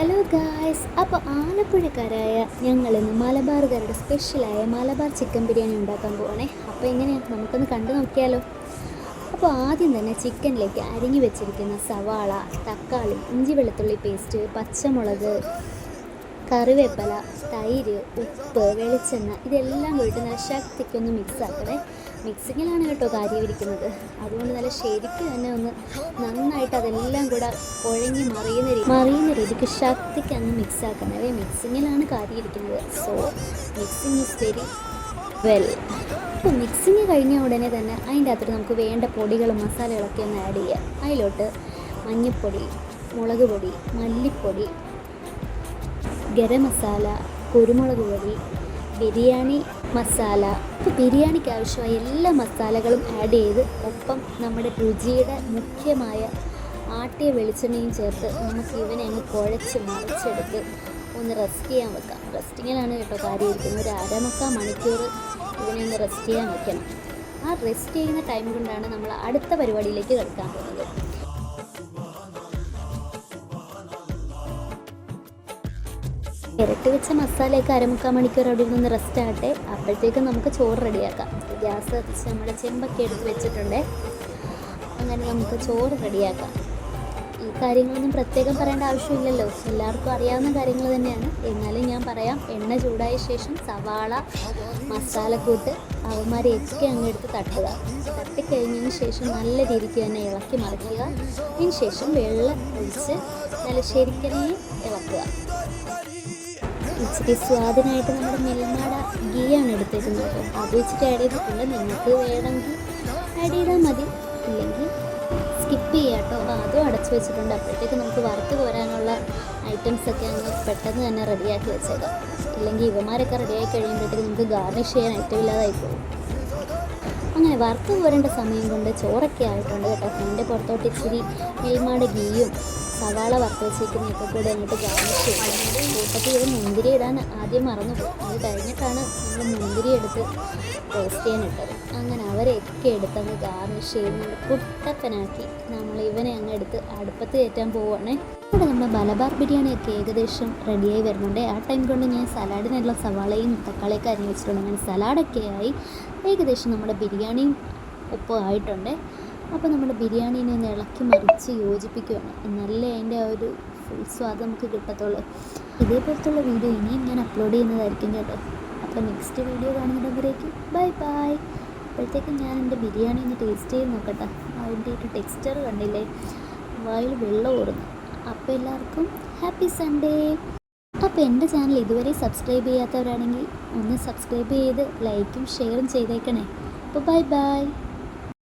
Hello guys അപ്പോൾ ആലപ്പുഴക്കാരായ ഞങ്ങൾ ഇന്ന് മലബാറുകാരുടെ സ്പെഷ്യലായ മലബാർ ചിക്കൻ ബിരിയാണി ഉണ്ടാക്കാൻ പോവാണേ. അപ്പോൾ എങ്ങനെയാണ് നമുക്കൊന്ന് കണ്ടു നോക്കിയാലോ. അപ്പോൾ ആദ്യം തന്നെ ചിക്കനിലേക്ക് അരിഞ്ഞു വെച്ചിരിക്കുന്ന സവാള തക്കാളി ഇഞ്ചി വെളുത്തുള്ളി പേസ്റ്റ് പച്ചമുളക് കറിവേപ്പില തൈര് ഉപ്പ് വെളിച്ചെണ്ണ ഇതെല്ലാം കൂടിയിട്ട് നല്ല ശക്തിക്കൊന്ന് മിക്സ് ആക്കണേ. മിക്സിങ്ങിലാണ് കേട്ടോ കാര്യം ഇരിക്കുന്നത്. അതുകൊണ്ട് നല്ല ശരിക്ക് തന്നെ ഒന്ന് നന്നായിട്ട് അതെല്ലാം കൂടെ കുഴങ്ങി മറിയുന്ന രീതി മറിയുന്ന രീതിക്ക് ശക്തിക്ക് അങ്ങ് മിക്സ് ആക്കണേ. മിക്സിങ്ങിലാണ് കാര്യം ഇരിക്കുന്നത്. So mixing is very well അപ്പോൾ മിക്സിങ് കഴിഞ്ഞ ഉടനെ തന്നെ അതിന്റെ അകത്തോട്ട് നമുക്ക് വേണ്ട പൊടികളും മസാലകളൊക്കെ ഒന്ന് ആഡ് ചെയ്യാം. അതിലോട്ട് മഞ്ഞൾപ്പൊടി മുളക് പൊടി മല്ലിപ്പൊടി ഗരം മസാല കുരുമുളക് പൊടി ബിരിയാണി മസാല. ഇപ്പോൾ ബിരിയാണിക്ക് ആവശ്യമായ എല്ലാ മസാലകളും ആഡ് ചെയ്ത് ഒപ്പം നമ്മുടെ രുചിയുടെ മുഖ്യമായ ആട്ടിയ വെളിച്ചെണ്ണയും ചേർത്ത് നമുക്ക് ഇവനെ അങ്ങ് കുഴച്ച് മറിച്ചെടുത്ത് ഒന്ന് റെസ്റ്റ് ചെയ്യാൻ വെക്കാം. റെസ്റ്റിങ്ങിലാണ് കേട്ടോ കാര്യം ഇരിക്കുന്നത് ഒരു അരമുക്കാൽ മണിക്കൂർ ഇവനെ ഒന്ന് റെസ്റ്റ് ചെയ്യാൻ വെക്കണം. ആ റെസ്റ്റ് ചെയ്യുന്ന ടൈം കൊണ്ടാണ് നമ്മൾ അടുത്ത പരിപാടിയിലേക്ക് കിടക്കാൻ പോകുന്നത്. ഇരട്ടി വെച്ച മസാലയൊക്കെ അരമുക്കാൽ മണിക്കൂർ അവിടെ നിന്ന് റെസ്റ്റ് ആകട്ടെ. അപ്പോഴത്തേക്കും നമുക്ക് ചോറ് റെഡിയാക്കാം. ഗ്യാസ് കത്തിച്ച് നമ്മുടെ ചെമ്പൊക്കെ എടുത്ത് വെച്ചിട്ടുണ്ട്. അങ്ങനെ നമുക്ക് ചോറ് റെഡിയാക്കാം. ഈ കാര്യങ്ങളൊന്നും പ്രത്യേകം പറയേണ്ട ആവശ്യമില്ലല്ലോ. എല്ലാവർക്കും അറിയാവുന്ന കാര്യങ്ങൾ തന്നെയാണ്. എന്നാലും ഞാൻ പറയാം എണ്ണ ചൂടായ ശേഷം സവാള മസാലക്കൂട്ട് അവന്മാരെയൊക്കെ അങ്ങ് എടുത്ത് തട്ടുക. തട്ടിക്കഴിഞ്ഞതിന് ശേഷം നല്ല രീതിക്ക് തന്നെ ഇളക്കി മറിക്കുക. അതിന് ശേഷം വെള്ളം ഒഴിച്ച് നല്ല ശരിക്കും ഇളക്കുക. ഇച്ചിരി സ്വാദിനായിട്ട് നമ്മുടെ നെൽമാട ഗീയാണ് എടുത്തേക്കുന്നത്. കേട്ടോ അത് വെച്ചിട്ട് ആഡ് ചെയ്തിട്ടുണ്ട് നിങ്ങൾക്ക് വേണമെങ്കിൽ ആഡ് ചെയ്താൽ മതി. ഇല്ലെങ്കിൽ സ്കിപ്പ് ചെയ്യാം കേട്ടോ. അപ്പോൾ അതും അടച്ചു വെച്ചിട്ടുണ്ട്. അപ്പോഴത്തേക്ക് നമുക്ക് വറുത്ത് പോരാനുള്ള ഐറ്റംസ് ഒക്കെ അങ്ങ് പെട്ടെന്ന് തന്നെ റെഡിയാക്കി വെച്ചേക്കാം. ഇല്ലെങ്കിൽ ഇവമാരൊക്കെ റെഡിയായി കഴിയുമ്പോഴത്തേക്ക് നമുക്ക് ഗാർണിഷ് ചെയ്യാൻ ഐറ്റം ഇല്ലാതായി പോകും. അങ്ങനെ വറുത്ത് പോരേണ്ട സമയം കൊണ്ട് ചോറൊക്കെ ആയിട്ടുണ്ട് കേട്ടോ. അതിന്റെ പുറത്തോട്ട് ഇച്ചിരി നെൽമാട് ഗീയും സവാള വറുത്ത് വെച്ചേക്കുന്നതൊക്കെ കൂടെ അങ്ങോട്ട് ഗാർണിഷ് ചെയ്യും കൂട്ടത്തിൽ ഇത് മുന്തിരി ഇടാൻ ആദ്യം മറന്നു പോകും അത് കഴിഞ്ഞിട്ടാണ് നമ്മൾ മുന്തിരി എടുത്ത് റോസ്റ്റ് ചെയ്യാൻ ഇട്ടത്. അങ്ങനെ അവരെയൊക്കെ എടുത്ത് അങ്ങ് ഗാർണിഷ് ചെയ്ത് കുട്ടപ്പനാക്കി നമ്മൾ ഇവനെ അങ്ങ് എടുത്ത് അടുപ്പത്ത് കയറ്റാൻ പോവുകയാണേ ഇവിടെ നമ്മൾ മലബാർ ബിരിയാണിയൊക്കെ ഏകദേശം റെഡിയായി വരുന്നുണ്ട്. ആ ടൈം കൊണ്ട് ഞാൻ സലാഡിനുള്ള സവാളയും തക്കാളിയൊക്കെ അരിഞ്ഞ് വെച്ചിട്ടുണ്ട്. അങ്ങനെ സലാഡൊക്കെ ആയി ഏകദേശം നമ്മുടെ ബിരിയാണിയും ഒപ്പം ആയിട്ടുണ്ട്. അപ്പോൾ നമ്മുടെ ബിരിയാണീനെ ഒന്ന് ഇളക്കി മറിച്ച് യോജിപ്പിക്കുകയാണ് നല്ല അതിന്റെ ആ ഒരു ഫുൾ സ്വാദ് നമുക്ക് കിട്ടത്തുള്ളൂ. ഇതേപോലത്തുള്ള വീഡിയോ ഇനിയും ഞാൻ അപ്ലോഡ് ചെയ്യുന്നതായിരിക്കും കേട്ടോ. അപ്പോൾ നെക്സ്റ്റ് വീഡിയോ കാണുന്നവരേക്ക് ബൈ ബൈ അപ്പോഴത്തേക്കും ഞാൻ എന്റെ ബിരിയാണി ഒന്ന് ടേസ്റ്റ് ചെയ്ത് നോക്കട്ടെ. അതിന്റെ ഒരു ടെക്സ്ചർ കണ്ടില്ലേ? വായിൽ വെള്ളം ഓർന്നു അപ്പോൾ എല്ലാവർക്കും ഹാപ്പി സൺഡേ അപ്പോൾ എന്റെ ചാനൽ ഇതുവരെ സബ്സ്ക്രൈബ് ചെയ്യാത്തവരാണെങ്കിൽ ഒന്ന് സബ്സ്ക്രൈബ് ചെയ്ത് ലൈക്കും ഷെയറും ചെയ്തേക്കണേ. അപ്പോൾ ബൈ ബൈ